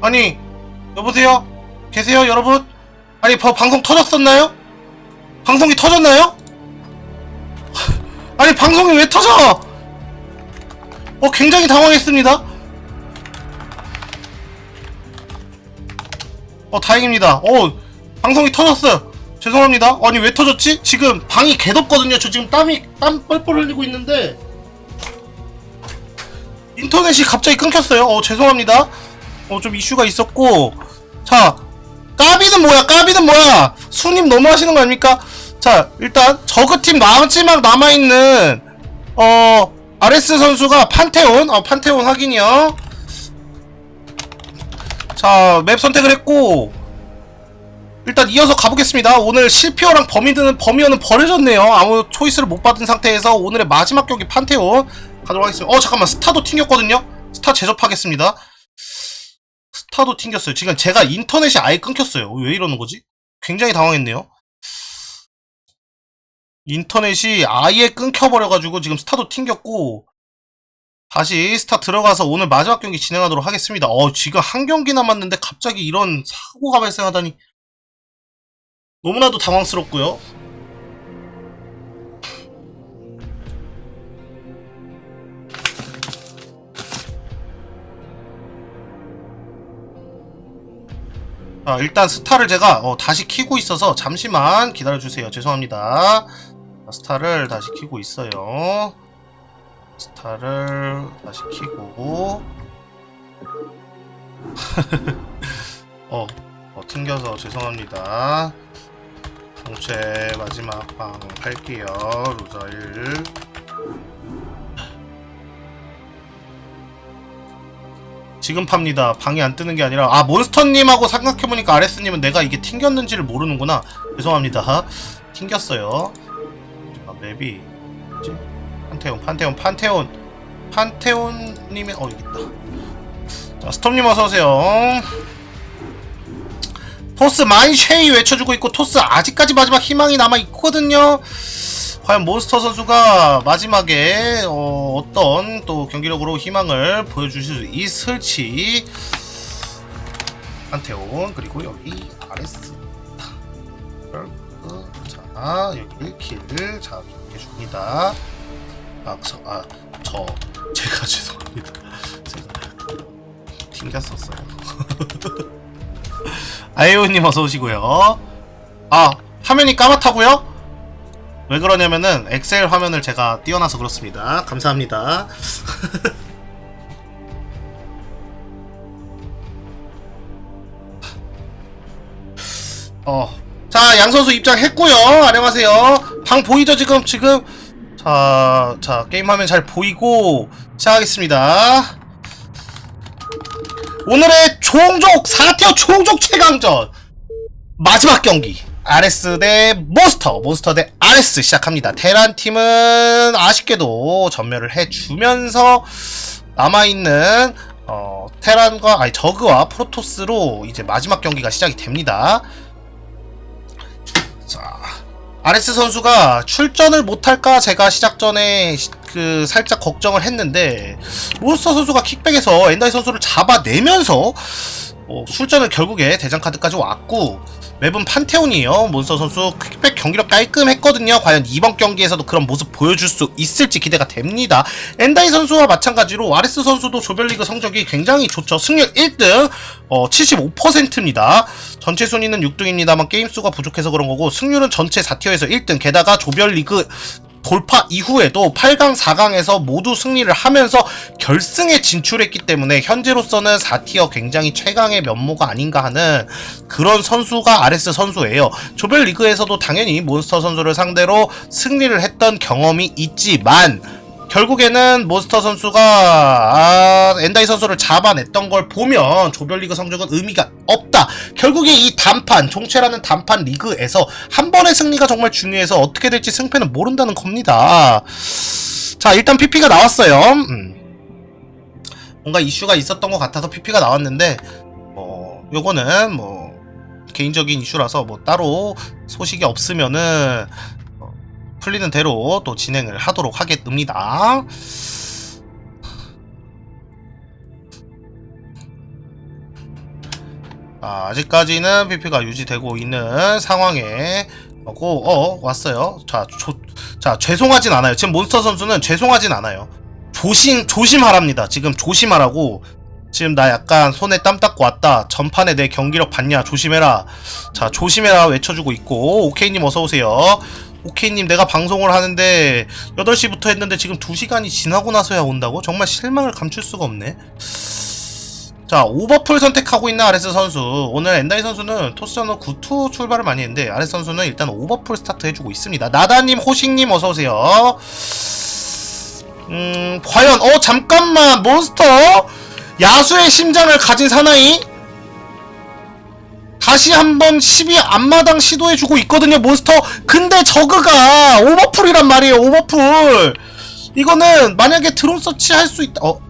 아니 여보세요? 계세요 여러분? 아니 버, 방송 터졌었나요? 방송이 터졌나요? 아니 방송이 왜 터져? 어 굉장히 당황했습니다 어 다행입니다 어 방송이 터졌어요 죄송합니다 아니 왜 터졌지? 지금 방이 개덥거든요 저 지금 땀이 땀 뻘뻘 흘리고 있는데 인터넷이 갑자기 끊겼어요 어 죄송합니다 어 좀 이슈가 있었고. 자 까비는 뭐야? 까비는 뭐야? 수님 너무 하시는 거 아닙니까? 자 일단 저그팀 마지막 남아있는 어 아레스 선수가 판테온? 어 판테온 확인이요. 자 맵 선택을 했고. 일단 이어서 가보겠습니다. 오늘 실피어랑 범위는 범위어는 버려졌네요. 아무 초이스를 못 받은 상태에서 오늘의 마지막 경기 판테온 가도록 하겠습니다. 어 잠깐만. 스타도 튕겼거든요. 스타 제접하겠습니다 스타도 튕겼어요. 지금 제가 인터넷이 아예 끊겼어요. 왜 이러는 거지? 굉장히 당황했네요. 인터넷이 아예 끊겨버려가지고 지금 스타도 튕겼고 다시 스타 들어가서 오늘 마지막 경기 진행하도록 하겠습니다. 어, 지금 한 경기 남았는데 갑자기 이런 사고가 발생하다니 너무나도 당황스럽고요. 자, 일단 스타를 제가 어, 다시 키고 있어서 잠시만 기다려주세요. 죄송합니다. 자, 스타를 다시 키고 있어요. 스타를 다시 키고 어, 어 튕겨서 죄송합니다. 공채 마지막 방 할게요. 루저 1 지금 팝니다. 방이 안 뜨는 게 아니라 아 몬스터님하고 생각해보니까 아레스님은 내가 이게 튕겼는지를 모르는구나. 죄송합니다. 튕겼어요. 아, 맵이 뭐지? 판테온, 판테온, 판테온, 판테온님의 어 여기 있다. 자 스톰님 어서 오세요. 토스 만쉐이 외쳐주고 있고 토스 아직까지 마지막 희망이 남아 있거든요. 과연 몬스터 선수가 마지막에 어, 떤또 경기력으로 희망을 보여주실 수 있을지. 한태온 그리고 여기 아레스 자 여기 킬을 자 해줍니다. 아저 아, 저, 제가 죄송합니다. 제가 튕겼었어요. 아이오님 어서 오시고요. 아 화면이 까맣다고요? 왜 그러냐면은 엑셀 화면을 제가 띄워놔서 그렇습니다. 감사합니다. 어. 자, 양 선수 입장했고요. 안녕하세요. 방 보이죠, 지금? 지금? 자, 자, 게임 화면 잘 보이고, 시작하겠습니다. 오늘의 종족, 4티어 종족 최강전! 마지막 경기. 아레스 대 몬스터, 몬스터 대 아레스 시작합니다. 테란 팀은 아쉽게도 전멸을 해주면서 남아있는 어, 테란과 아니 저그와 프로토스로 이제 마지막 경기가 시작이 됩니다. 자, 아레스 선수가 출전을 못할까 제가 시작 전에 시- 그 살짝 걱정을 했는데 몬스터 선수가 킥백에서 엔다이 선수를 잡아내면서 어, 출전을 결국에 대장 카드까지 왔고 맵은 판테온이에요. 몬스터 선수 퀵백 경기력 깔끔했거든요. 과연 이번 경기에서도 그런 모습 보여줄 수 있을지 기대가 됩니다. 엔다이 선수와 마찬가지로 아레스 선수도 조별리그 성적이 굉장히 좋죠. 승률 1등, 어, 75%입니다. 전체 순위는 6등입니다만 게임 수가 부족해서 그런 거고 승률은 전체 4티어에서 1등. 게다가 조별리그 돌파 이후에도 8강, 4강에서 모두 승리를 하면서 결승에 진출했기 때문에 현재로서는 4티어 굉장히 최강의 면모가 아닌가 하는 그런 선수가 아레스 선수예요. 조별리그에서도 당연히 몬스터 선수를 상대로 승리를 했던 경험이 있지만 결국에는 몬스터 선수가 아, 엔다이 선수를 잡아냈던 걸 보면 조별리그 성적은 의미가 없다. 결국에 이 단판, 종체라는 단판 리그에서 한 번의 승리가 정말 중요해서 어떻게 될지 승패는 모른다는 겁니다. 자, 일단 PP가 나왔어요. 음. 뭔가 이슈가 있었던 것 같아서 PP가 나왔는데, 뭐, 요거는 뭐, 개인적인 이슈라서 뭐 따로 소식이 없으면은 어, 풀리는 대로 또 진행을 하도록 하겠습니다. 아, 아직까지는 PP가 유지되고 있는 상황에 하고 어 왔어요. 자, 조, 자 죄송하진 않아요. 지금 몬스터 선수는 죄송하진 않아요. 조심 조심하랍니다. 지금 조심하라고. 지금 나 약간 손에 땀 닦고 왔다. 전판에 내 경기력 봤냐? 조심해라. 자 조심해라 외쳐주고 있고 오케이님 어서 오세요. 오케이님 내가 방송을 하는데 8시부터 했는데 지금 2시간이 지나고 나서야 온다고? 정말 실망을 감출 수가 없네. 자 오버풀 선택하고 있는 아레스 선수. 오늘 엔다이 선수는 토스전으로 9투 출발을 많이 했는데 아레스 선수는 일단 오버풀 스타트 해주고 있습니다. 나다님 호식님 어서오세요. 음 과연 어 잠깐만 몬스터? 야수의 심장을 가진 사나이 다시 한번 12 앞마당 시도해주고 있거든요 몬스터. 근데 저그가 오버풀이란 말이에요 오버풀. 이거는 만약에 드론 서치 할 수 있다 어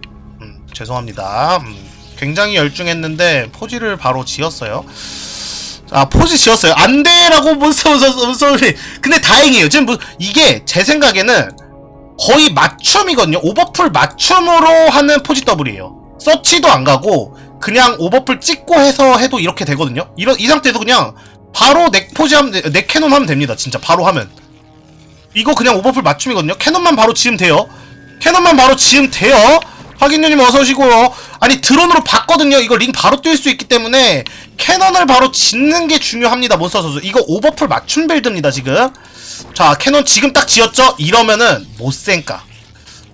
음, 죄송합니다. 음, 굉장히 열중했는데 포지를 바로 지었어요. 아 포지 지었어요. 안돼라고 몬스터 선수 근데 다행이에요. 지금 뭐, 이게 제 생각에는 거의 맞춤이거든요. 오버풀 맞춤으로 하는 포지 더블이에요. 서치도 안 가고 그냥 오버풀 찍고 해서 해도 이렇게 되거든요? 이런 이 상태에서 그냥 바로 넥 포지 하면 돼- 넥 캐논 하면 됩니다 진짜. 바로 하면. 이거 그냥 오버풀 맞춤이거든요? 캐논만 바로 지으면 돼요. 캐논만 바로 지으면 돼요. 확인유님 어서 오시고요 아니 드론으로 봤거든요? 이거 링 바로 뛸 수 있기 때문에 캐논을 바로 짓는 게 중요합니다 몬스터 선수. 이거 오버풀 맞춤 빌드입니다 지금. 자 캐논 지금 딱 지었죠? 이러면은 못생까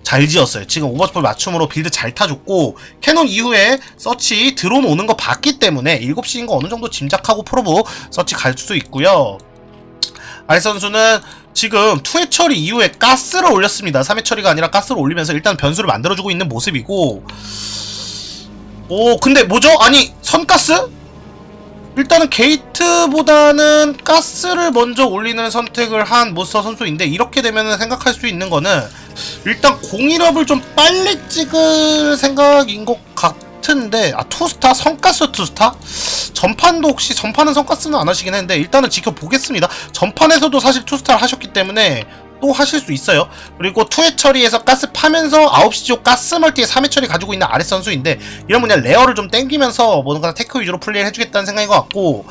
잘 지었어요. 지금 오버스폴 맞춤으로 빌드 잘 타줬고 캐논 이후에 서치 드론 오는 거 봤기 때문에 7시인 거 어느 정도 짐작하고 프로브 서치 갈수 있고요. 아리 선수는 지금 투회 처리 이후에 가스를 올렸습니다. 3회 처리가 아니라 가스를 올리면서 일단 변수를 만들어주고 있는 모습이고 오 근데 뭐죠? 아니 선가스? 일단은 게이트보다는 가스를 먼저 올리는 선택을 한 모스터 선수인데 이렇게 되면 생각할 수 있는 거는 일단 공일업을 좀 빨리 찍을 생각인 것 같은데 아 투스타? 성가스 투스타? 전판도 혹시 전판은 성가스는 안 하시긴 했는데 일단은 지켜보겠습니다. 전판에서도 사실 투스타를 하셨기 때문에 또 하실 수 있어요. 그리고 투회 처리에서 가스 파면서 9시 쪽 가스 멀티에 3회 처리 가지고 있는 아래 선수인데 이런 그냥 레어를 좀 땡기면서 뭔가 테크 위주로 플레이를 해주겠다는 생각인 것 같고.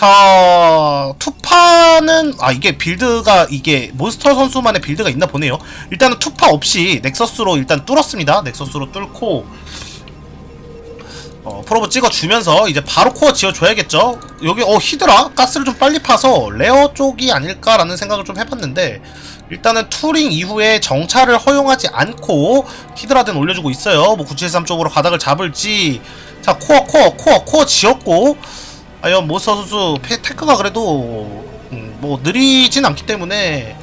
자 투파는 아 이게 빌드가 이게 몬스터 선수만의 빌드가 있나 보네요. 일단은 투파 없이 넥서스로 일단 뚫었습니다. 넥서스로 뚫고 어, 프로브 찍어주면서 이제 바로 코어 지어줘야겠죠? 여기 어 히드라? 가스를 좀 빨리 파서 레어 쪽이 아닐까라는 생각을 좀 해봤는데 일단은 투링 이후에 정찰을 허용하지 않고 히드라든 올려주고 있어요. 뭐 973 쪽으로 가닥을 잡을지. 자 코어 코어 코어 코어 지었고 과연 모스터 선수 페- 테크가 그래도 음, 뭐 느리진 않기 때문에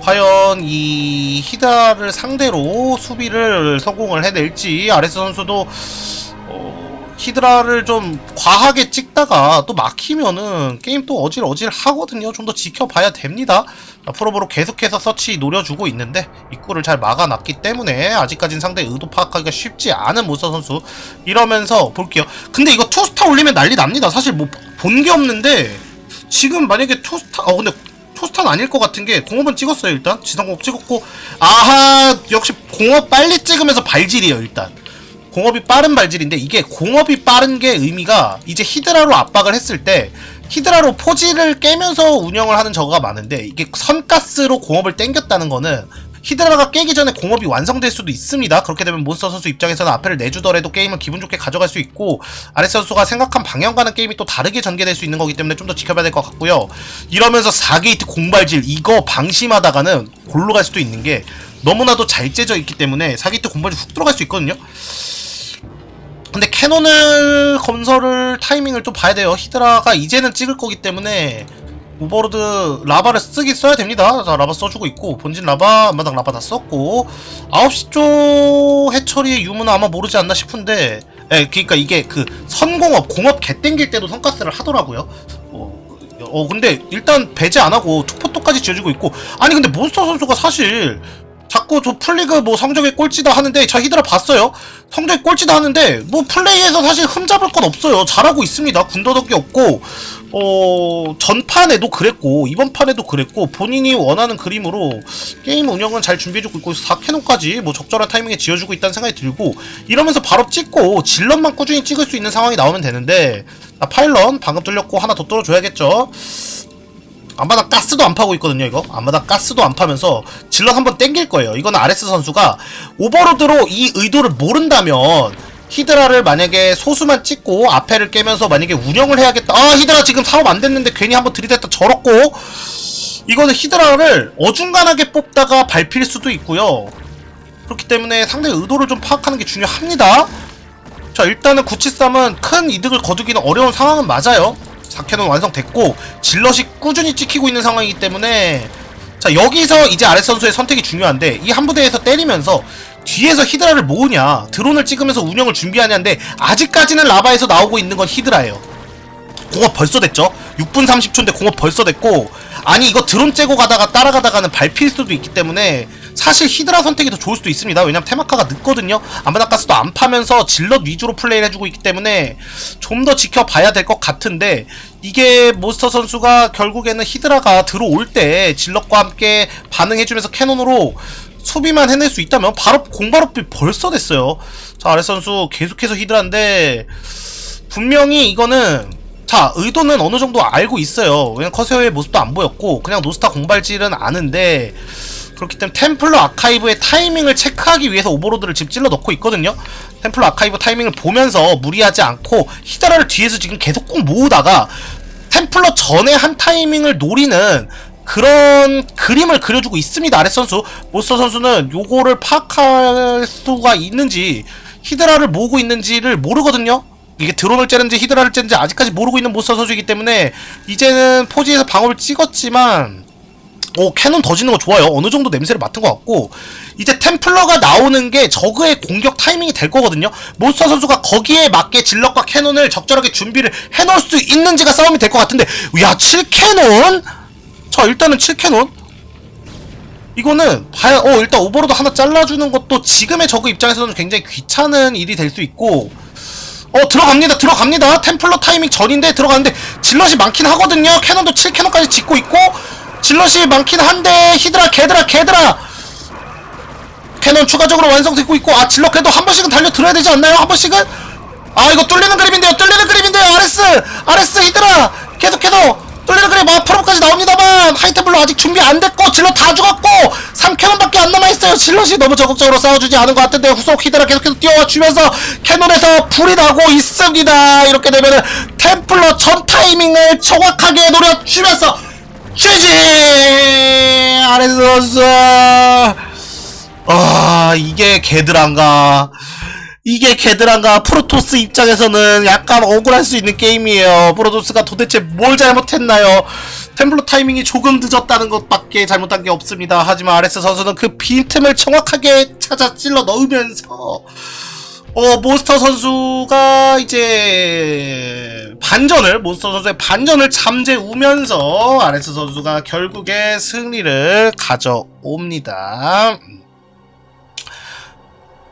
과연 이 히다를 상대로 수비를 성공을 해낼지 아레스 선수도 어, 히드라를 좀 과하게 찍다가 또 막히면은 게임 또 어질어질 하거든요. 좀 더 지켜봐야 됩니다. 자, 프로브로 계속해서 서치 노려주고 있는데 입구를 잘 막아놨기 때문에 아직까진 상대 의도 파악하기가 쉽지 않은 모서 선수 이러면서 볼게요. 근데 이거 투스타 올리면 난리 납니다. 사실 뭐 본 게 없는데 지금 만약에 투스타 어 근데 투스타는 아닐 것 같은 게 공업은 찍었어요 일단 지상공업 찍었고 아하 역시 공업 빨리 찍으면서 발질이에요 일단 공업이 빠른 발질인데 이게 공업이 빠른 게 의미가 이제 히드라로 압박을 했을 때 히드라로 포지를 깨면서 운영을 하는 저거가 많은데 이게 선가스로 공업을 땡겼다는 거는 히드라가 깨기 전에 공업이 완성될 수도 있습니다. 그렇게 되면 몬스터 선수 입장에서는 앞에를 내주더라도 게임을 기분 좋게 가져갈 수 있고 아레스 선수가 생각한 방향과는 게임이 또 다르게 전개될 수 있는 거기 때문에 좀 더 지켜봐야 될 것 같고요. 이러면서 4게이트 공발질 이거 방심하다가는 골로 갈 수도 있는 게 너무나도 잘 째져 있기 때문에 4게이트 공발질 훅 들어갈 수 있거든요. 근데 캐논을 건설을 타이밍을 좀 봐야 돼요. 히드라가 이제는 찍을 거기 때문에 오버로드 라바를 쓰기 써야 됩니다. 자, 라바 써주고 있고 본진 라바, 마당 라바 다 썼고 9시 쪽 해처리의 유무는 아마 모르지 않나 싶은데 예, 그니까 이게 그 선공업, 공업 개 땡길 때도 선가스를 하더라고요. 어, 어 근데 일단 배제 안 하고 투포토까지 지어주고 있고 아니 근데 몬스터 선수가 사실 자꾸 저 풀리그 뭐 성적에 꼴찌다 하는데 저 히드라 봤어요. 성적에 꼴찌다 하는데 뭐 플레이에서 사실 흠잡을 건 없어요. 잘하고 있습니다. 군더더기 없고 어 전판에도 그랬고 이번 판에도 그랬고 본인이 원하는 그림으로 게임 운영은 잘 준비해주고 있고 4캐논까지 뭐 적절한 타이밍에 지어주고 있다는 생각이 들고 이러면서 바로 찍고 질럿만 꾸준히 찍을 수 있는 상황이 나오면 되는데 아, 파일런 방금 뚫렸고 하나 더 뚫어줘야겠죠. 안마다 가스도 안 파고 있거든요 이거. 안마다 가스도 안 파면서 질럿 한번 땡길 거예요. 이거는 아레스 선수가 오버로드로 이 의도를 모른다면 히드라를 만약에 소수만 찍고 앞에를 깨면서 만약에 운영을 해야겠다. 아 히드라 지금 사업 안 됐는데 괜히 한번 들이댔다 절었고. 이거는 히드라를 어중간하게 뽑다가 밟힐 수도 있고요. 그렇기 때문에 상대의 의도를 좀 파악하는 게 중요합니다. 자 일단은 973은 큰 이득을 거두기는 어려운 상황은 맞아요 4캐논 완성됐고 질럿이 꾸준히 찍히고 있는 상황이기 때문에 자 여기서 이제 아레 선수의 선택이 중요한데 이 한 부대에서 때리면서 뒤에서 히드라를 모으냐 드론을 찍으면서 운영을 준비하냐인데 아직까지는 라바에서 나오고 있는 건 히드라예요. 공업 벌써 됐죠? 6분 30초인데 공업 벌써 됐고 아니 이거 드론 째고 가다가 따라가다가는 밟힐 수도 있기 때문에 사실 히드라 선택이 더 좋을 수도 있습니다. 왜냐면 테마카가 늦거든요. 아마다가스도 안 파면서 질럿 위주로 플레이를 해주고 있기 때문에 좀 더 지켜봐야 될 것 같은데 이게 몬스터 선수가 결국에는 히드라가 들어올 때 질럿과 함께 반응해주면서 캐논으로 수비만 해낼 수 있다면 바로 공바로비 벌써 됐어요. 자 아레 선수 계속해서 히드라인데 분명히 이거는 자 의도는 어느 정도 알고 있어요. 왜냐면 커세어의 모습도 안 보였고 그냥 노스타 공발질은 아는데 그렇기 때문에 템플러 아카이브의 타이밍을 체크하기 위해서 오버로드를 지금 찔러 넣고 있거든요. 템플러 아카이브 타이밍을 보면서 무리하지 않고 히드라를 뒤에서 지금 계속 꼭 모으다가 템플러 전에 한 타이밍을 노리는 그런 그림을 그려주고 있습니다 아레 선수. 모스터 선수는 요거를 파악할 수가 있는지 히드라를 모으고 있는지를 모르거든요. 이게 드론을 째는지 히드라를 째는지 아직까지 모르고 있는 모스터 선수이기 때문에 이제는 포지에서 방어를 찍었지만 오 캐논 더 짓는 거 좋아요. 어느 정도 냄새를 맡은 것 같고 이제 템플러가 나오는 게 저그의 공격 타이밍이 될 거거든요. 몬스터 선수가 거기에 맞게 질럿과 캐논을 적절하게 준비를 해놓을 수 있는지가 싸움이 될 것 같은데 야 7캐논? 자 일단은 7캐논. 이거는 봐야 어 일단 오버로드 하나 잘라주는 것도 지금의 저그 입장에서는 굉장히 귀찮은 일이 될 수 있고. 어 들어갑니다. 들어갑니다. 템플러 타이밍 전인데 들어가는데 질럿이 많긴 하거든요. 캐논도 7캐논까지 짓고 있고 질럿이 많긴 한데 히드라 개드라 개드라. 캐논 추가적으로 완성되고 있고 아 질럿 그래도 한 번씩은 달려들어야 되지 않나요? 한 번씩은? 아 이거 뚫리는 그림인데요 뚫리는 그림인데요. 아레스 아레스 히드라. 계속해서 뚫리는 그림 아 프로까지 나옵니다만. 하이템블로 아직 준비 안 됐고 질럿 다 죽었고 3캐논밖에 안 남아있어요. 질럿이 너무 적극적으로 싸워주지 않은 것 같은데 후속 히드라 계속해서 뛰어와 주면서 캐논에서 불이 나고 있습니다. 이렇게 되면은 템플러 전 타이밍을 정확하게 노려주면서 GG 아레스 선수. 아 이게 개드란가? 이게 개드란가? 프로토스 입장에서는 약간 억울할 수 있는 게임이에요. 프로토스가 도대체 뭘 잘못했나요? 템플러 타이밍이 조금 늦었다는 것밖에 잘못한 게 없습니다. 하지만 아레스 선수는 그 빈틈을 정확하게 찾아 찔러 넣으면서 어 몬스터 선수가 이제 반전을 몬스터 선수의 반전을 잠재우면서 아레스 선수가 결국에 승리를 가져옵니다.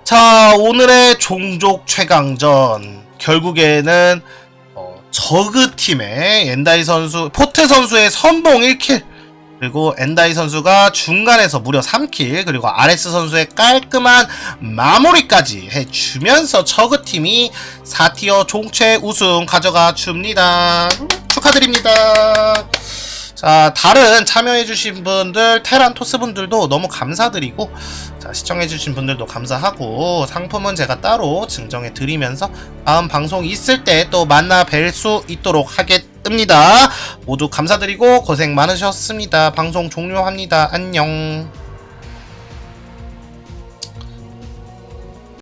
자 오늘의 종족 최강전 결국에는 어, 저그 팀의 엔다이 선수 포트 선수의 선봉 1킬 그리고 엔다이 선수가 중간에서 무려 3킬 그리고 아레스 선수의 깔끔한 마무리까지 해주면서 저그팀이 4티어 종최 우승 가져가 줍니다. 축하드립니다 자 다른 참여해주신 분들 테란토스 분들도 너무 감사드리고 자 시청해주신 분들도 감사하고 상품은 제가 따로 증정해 드리면서 다음 방송 있을 때 또 만나 뵐 수 있도록 하겠습니다. 모두 감사드리고 고생 많으셨습니다. 방송 종료합니다. 안녕